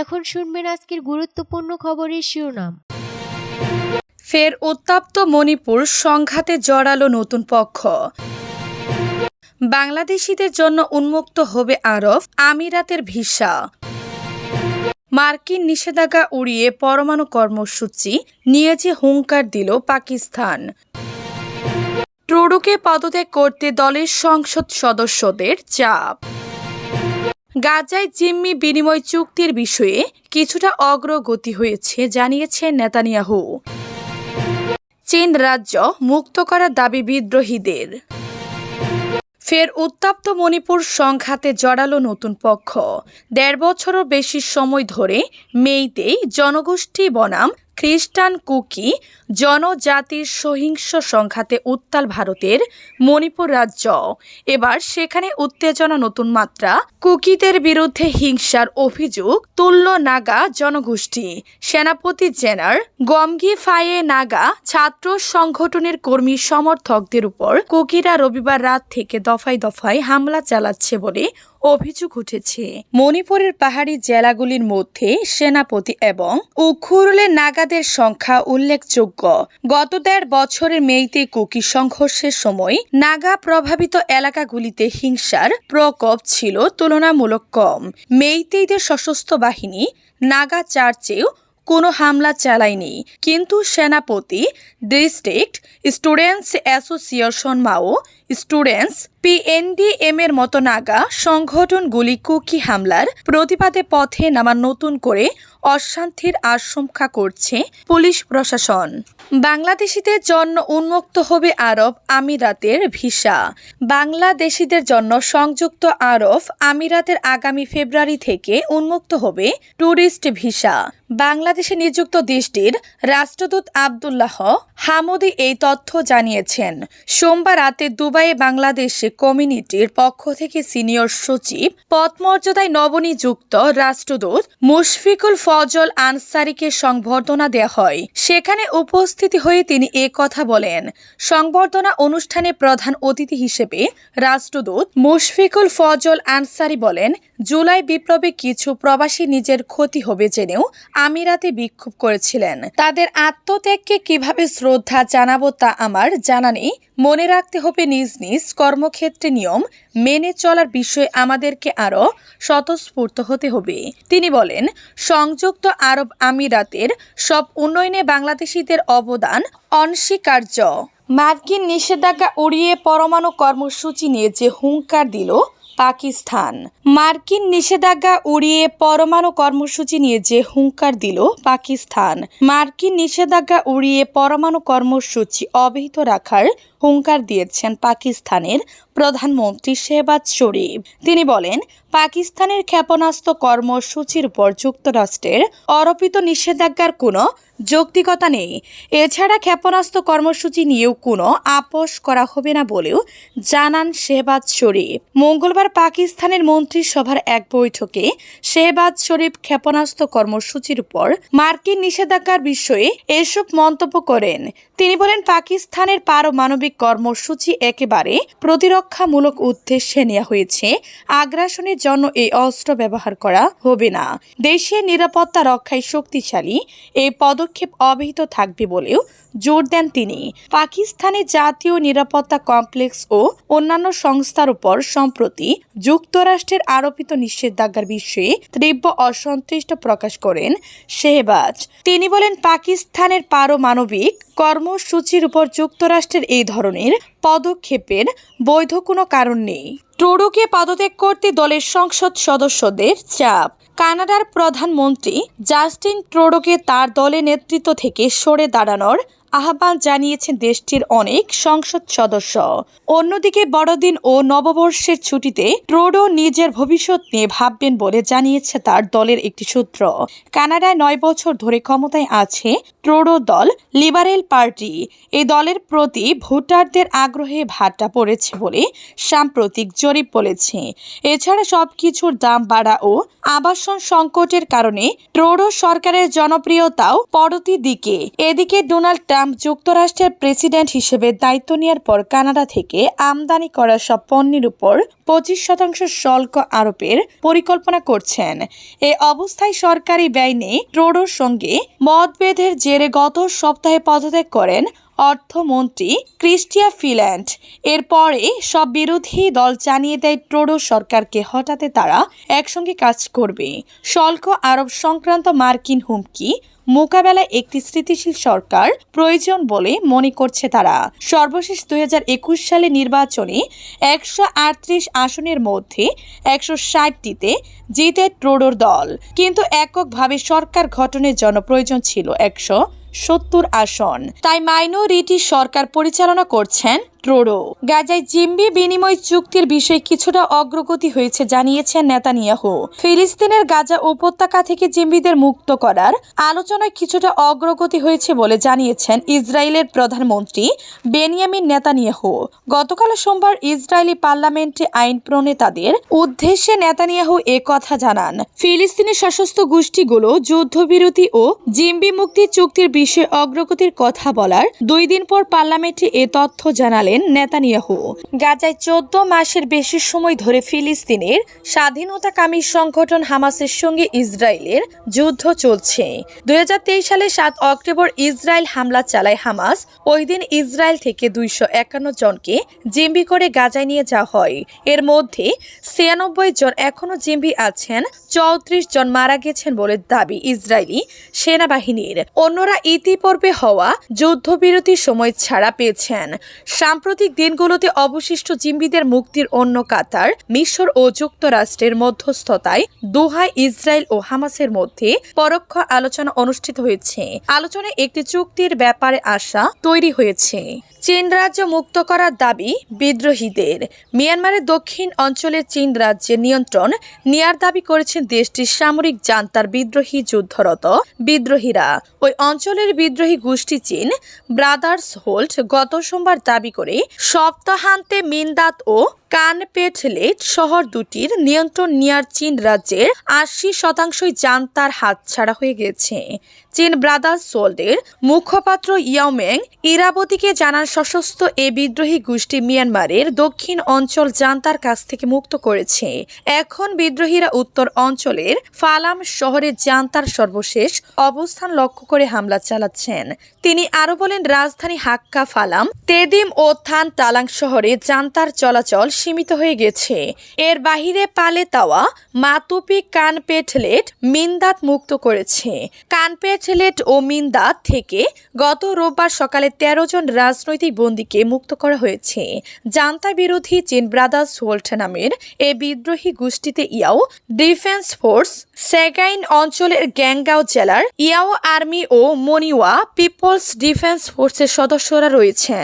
এখন শুনবেন আজকের গুরুত্বপূর্ণ খবরের শিরোনাম। ফের উত্তাপ্ত মণিপুর সংঘাতে জড়ালো নতুন পক্ষ। বাংলাদেশিদের জন্য উন্মুক্ত হবে আরব আমিরাতের ভিসা। মার্কিন নিষেধাজ্ঞা উড়িয়ে পরমাণু কর্মসূচি নিয়ে যে হুঙ্কার দিল পাকিস্তান। ট্রুডুকে পদত্যাগ করতে দলের সংসদ সদস্যদের চাপ। গাজায় জিম্মি বিনিময় চুক্তির বিষয়ে কিছুটা অগ্রগতি হয়েছে, জানিয়েছে নেতানিয়াহু। চীন রাজ্য মুক্ত করার দাবি বিদ্রোহীদের। ফের উত্তাপ্ত মণিপুর সংঘাতে জড়ালো নতুন পক্ষ। দেড় বছরও বেশি সময় ধরে মেইতেই জনগোষ্ঠী বনাম খ্রিস্টান কুকি জনজাতির সহিংস সংঘাতে উত্তাল ভারতের মণিপুর রাজ্য। এবার সেখানে উত্তেজনা নতুন মাত্রা। কুকিদের বিরুদ্ধে হিংসার অভিযোগ, তুল্য নাগা জনগোষ্ঠী। সেনাপতি জেনার গমগি ফায়ে নাগা ছাত্র সংগঠনের কর্মী সমর্থকদের উপর কুকিরা রবিবার রাত থেকে দফায় দফায় হামলা চালাচ্ছে বলে অভিযোগ উঠেছে। মণিপুরের পাহাড়ি জেলাগুলির মধ্যে সেনাপতি এবং উখুরুলে নাগাদের সংখ্যা উল্লেখযোগ্য। গত দেড় বছরের মেইতে কুকি সংঘর্ষের সময় নাগা প্রভাবিত এলাকাগুলিতে হিংসার প্রকোপ ছিল তুলনামূলক কম। মেইতেইদের সশস্ত্র বাহিনী নাগা চার্চেও কোনো হামলা চালায়নি। কিন্তু Senapati district students association Mao students PNDM এর মতো নাগা সংগঠনগুলি কুকি হামলার প্রতিবাদে পথে নামার নতুন করে অশান্তির আশঙ্কা করছে পুলিশ প্রশাসন। বাংলাদেশিদের জন্য উন্মুক্ত হবে আরব আমিরাতের ভিসা। বাংলাদেশিদের জন্য সংযুক্ত আরব আমিরাতের আগামী ফেব্রুয়ারি থেকে উন্মুক্ত হবে ট্যুরিস্ট ভিসা। বাংলাদেশে নিযুক্ত দেশটির রাষ্ট্রদূত আবদুল্লাহ হামুদি এই তথ্য জানিয়েছেন। সোমবার রাতে দুবাইয়ে বাংলাদেশ কমিউনিটির পক্ষ থেকে সিনিয়র সচিব পদমর্যাদায় নবনিযুক্ত রাষ্ট্রদূত মুশফিকুল ফজল আনসারিকে সংবর্ধনা দেওয়া হয়। সেখানে উপস্থিতি হয়ে তিনি এ কথা বলেন। সংবর্ধনা অনুষ্ঠানে প্রধান অতিথি হিসেবে রাষ্ট্রদূত মুশফিকুল ফজল আনসারি বলেন, জুলাই বিপ্লবে কিছু প্রবাসী নিজের ক্ষতি হবে জেনেও আমিরাতে বিক্ষোভ করেছিলেন। তাদের আত্মত্যাগকে কীভাবে শ্রদ্ধা জানাব তা আমার জানা নেই। মনে রাখতে হবে নিজ নিজ কর্মক্ষেত্রে নিয়ম মেনে চলার বিষয়ে আমাদেরকে আরও স্বতঃস্ফূর্ত হতে হবে। তিনি বলেন, সংযুক্ত আরব আমিরাতের সব উন্নয়নে বাংলাদেশিদের অবদান অনস্বীকার্য। মার্কিন নিষেধাজ্ঞা উড়িয়ে পরমাণু কর্মসূচি নিয়ে যে হুঙ্কার দিল পাকিস্তান, মার্কিন নিষেধাজ্ঞা উড়িয়ে পরমাণু কর্মসূচি নিয়ে যে হুঙ্কার দিল পাকিস্তান, মার্কিন নিষেধাজ্ঞা উড়িয়ে পরমাণু কর্মসূচি অব্যাহত রাখার হুঙ্কার দিয়েছেন পাকিস্তানের প্রধানমন্ত্রী শেহবাজ শরীফ। তিনি বলেন, পাকিস্তানের ক্ষেপণাস্ত্র কর্মসূচির উপর যুক্তরাষ্ট্রের আরোপিত নিষেধাজ্ঞার কোনো যৌক্তিকতা নেই। এছাড়া ক্ষেপণাস্ত্র কর্মসূচি নিয়েও কোনো আপোষ করা হবে না বলেও জানান শেহবাজ শরীফ। মঙ্গলবার পাকিস্তানের মন্ত্রিসভার এক বৈঠকে শেহবাজ শরীফ ক্ষেপণাস্ত্র কর্মসূচির উপর মার্কিন নিষেধাজ্ঞার বিষয়ে এসব মন্তব্য করেন। তিনি বলেন, পাকিস্তানের পারমাণবিক কর্মসূচি একেবারে প্রতিরক্ষামূলক উদ্দেশ্যে নেওয়া হয়েছে। আগ্রাসনের জন্য এই অস্ত্র ব্যবহার করা হবে না। দেশের নিরাপত্তা রক্ষায় শক্তিশালী এই পদক্ষেপ অব্যাহত থাকবে বলেও জোর দেন তিনি। পাকিস্তানের জাতীয় নিরাপত্তা কমপ্লেক্স ও অন্যান্য সংস্থার উপর সম্প্রতি যুক্তরাষ্ট্রের আরোপিত নিষেধাজ্ঞার বিষয়ে তীব্র অসন্তুষ্ট প্রকাশ করেন শেহবাজ। তিনি বলেন, পাকিস্তানের পারমাণবিক কর্মসূচির উপর যুক্তরাষ্ট্রের এই ধরনের পদক্ষেপের বৈধ কোনো কারণ নেই। ট্রুডোকে পদত্যাগ করতে দলের সংসদ সদস্যদের চাপ। কানাডার প্রধানমন্ত্রী জাস্টিন ট্রুডোকে তার দলে নেতৃত্ব থেকে সরে দাঁড়ানোর আহ্বান জানিয়েছেন দেশটির অনেক সংসদ সদস্য। অন্যদিকে বড়দিন ও নববর্ষের ছুটিতে ট্রুডো নিজের ভবিষ্যৎ নিয়ে ভাববেন বলে জানিয়েছে তার দলের একটি সূত্র। কানাডায় নয় বছর ধরে ক্ষমতায় আছে ট্রুডো দল লিবারেল পার্টি। এই দলের প্রতি ভোটারদের আগ্রহে ভাটা পড়েছে বলে সাম্প্রতিক জরিপ বলেছে। এছাড়া সবকিছুর দাম বাড়া ও আবাসন সংকটের কারণে ট্রোডো সরকারের জনপ্রিয়তাও পরতি দিকে। এদিকে ডোনাল্ড ট্রাম্প যুক্তরাষ্ট্রের প্রেসিডেন্ট হিসেবে দায়িত্ব নেওয়ার পর কানাডা থেকে আমদানি করা সব পণ্যের উপর পঁচিশ শতাংশ শুল্ক আরোপের পরিকল্পনা করছেন। এ অবস্থায় সরকারি ব্যয় নিয়ে ট্রোডোর সঙ্গে মতভেদের জেরে গত সপ্তাহে পদত্যাগ করেন অর্থমন্ত্রী ক্রিস্টিয়া ফিল্যান্ড। এরপরে সব বিরোধী দল জানিয়ে দেয় ট্রোডো সরকারকে হটাতে তারা একসঙ্গে কাজ করবে। শুল্ক আরোপ সংক্রান্ত মার্কিন হুমকি মোকাবেলায় একটি স্থিতিশীল সরকার প্রয়োজন বলে মনে করছে তারা। সর্বশেষ দু হাজার একুশ সালে নির্বাচনে একশো আটত্রিশ আসনের মধ্যে একশো ষাটটিতে জিতে ট্রোডোর দল। কিন্তু এককভাবে সরকার গঠনের জন্য প্রয়োজন ছিল একশো সত্তর আসন। তাই মাইনরিটি সরকার পরিচালনা করছেন ট্রোডো গাজায় জিম্বি বিনিময় চুক্তির বিষয়ে কিছুটা অগ্রগতি হয়েছে জানিয়েছেন নেতানিয়াহু। ফিলিস্তিনের গাজা উপত্যকা থেকে জিম্বিদের মুক্ত করার আলোচনায় কিছুটা অগ্রগতি হয়েছে বলে জানিয়েছেন ইসরায়েলের প্রধানমন্ত্রী বেনিয়ামিন নেতানিয়াহু। গতকাল সোমবার ইসরায়েলি পার্লামেন্টে আইন প্রণেতাদের উদ্দেশ্যে নেতানিয়াহু এ কথা জানান। ফিলিস্তিনি সশস্ত্র গোষ্ঠীগুলো যুদ্ধবিরতি ও জিম্বি মুক্তি চুক্তির বিষয়ে অগ্রগতির কথা বলার দুই দিন পর পার্লামেন্টে এ তথ্য জানালেন। নেতানিয়াহু। গাজায় চোদ্দ মাসের বেশি সময় ধরে ফিলিস্তিনের স্বাধীনতাকামী সংগঠন হামাসের সঙ্গে ইসরায়েলের যুদ্ধ চলছে। দুই হাজার তেইশ সালে সাত অক্টোবর ইসরায়েল হামলা চালায় হামাস। ওই দিন ইসরায়েল থেকে দুইশো একান্ন জনকে জিম্বি করে গাজায় নিয়ে যাওয়া হয়। এর মধ্যে ছিয়ানব্বই জন এখনও জিম্বি আছেন, চৌত্রিশ জন মারা গেছেন বলে দাবি ইসরায়েলি সেনাবাহিনীর। অন্যরা ইতিপূর্বে হওয়া যুদ্ধবিরতি সময় ছাড়া পেয়েছেন। সাম্প্রতিক দিনগুলোতে অবশিষ্ট জিম্বিদের মুক্তির অন্য কাতার, মিশর ও যুক্তরাষ্ট্রের মধ্যস্থতায় দোহায় ইসরায়েল ও হামাসের মধ্যে পরোক্ষ আলোচনা অনুষ্ঠিত হয়েছে। আলোচনায় একটি চুক্তির ব্যাপারে আশা তৈরি হয়েছে। চীন রাজ্য মুক্ত করার দাবি বিদ্রোহীদের। মিয়ানমারের দক্ষিণ অঞ্চলের চীন রাজ্যের নিয়ন্ত্রণ নেয়ার দাবি করেছেন দেশটির সামরিক জান্তার বিদ্রোহী যুদ্ধরত বিদ্রোহীরা। ওই অঞ্চলের বিদ্রোহী গোষ্ঠী চীন ব্রাদার্স হোল্ড গত সোমবার দাবি করে সপ্তাহান্তে মিন্দাত ও কানপেটলেট শহর দুটির নিয়ন্ত্রণ নেয়ার চীন রাজ্যের আশি শতাংশই জান্তার হাতছাড়া হয়ে গেছে। চীন ব্রাদার্স সোল্ডের মুখপাত্র ইয়াওমেং ইরাবতীকে জানান, সশস্ত্র এ বিদ্রোহী গোষ্ঠী মিয়ানমারের দক্ষিণ অঞ্চল জান্তার কাছ থেকে মুক্ত করেছে। এখন বিদ্রোহীরা উত্তর অঞ্চলের ফালাম শহরে জান্তার সর্বশেষ অবস্থান লক্ষ্য করে হামলা চালাচ্ছেন। তিনি আরও বলেন, রাজধানী হাক্কা ফালাম, তেদিম ও থান তালাং শহরে জান্তার চলাচল সীমিত হয়ে গেছে। এর বাহিরে পালে তাওয়া, মাতুপি কানপেটলেট মিন্দাত মুক্ত করেছে। কানপেটলেট ও মিন্দাত থেকে গত রোববার সকালে তেরো জন রাজনৈতিক বন্দীকে মুক্ত করা হয়েছে। জান্তা বিরোধী চীন ব্রাদার্স হোল্ট নামের এ বিদ্রোহী গোষ্ঠীতে ইয়াও ডিফেন্স ফোর্স, সেগাইন অঞ্চলের গ্যাংগাও জেলার ইয়াও আর্মি ও মনিওয়া পিপলস ডিফেন্স ফোর্সের সদস্যরা রয়েছেন।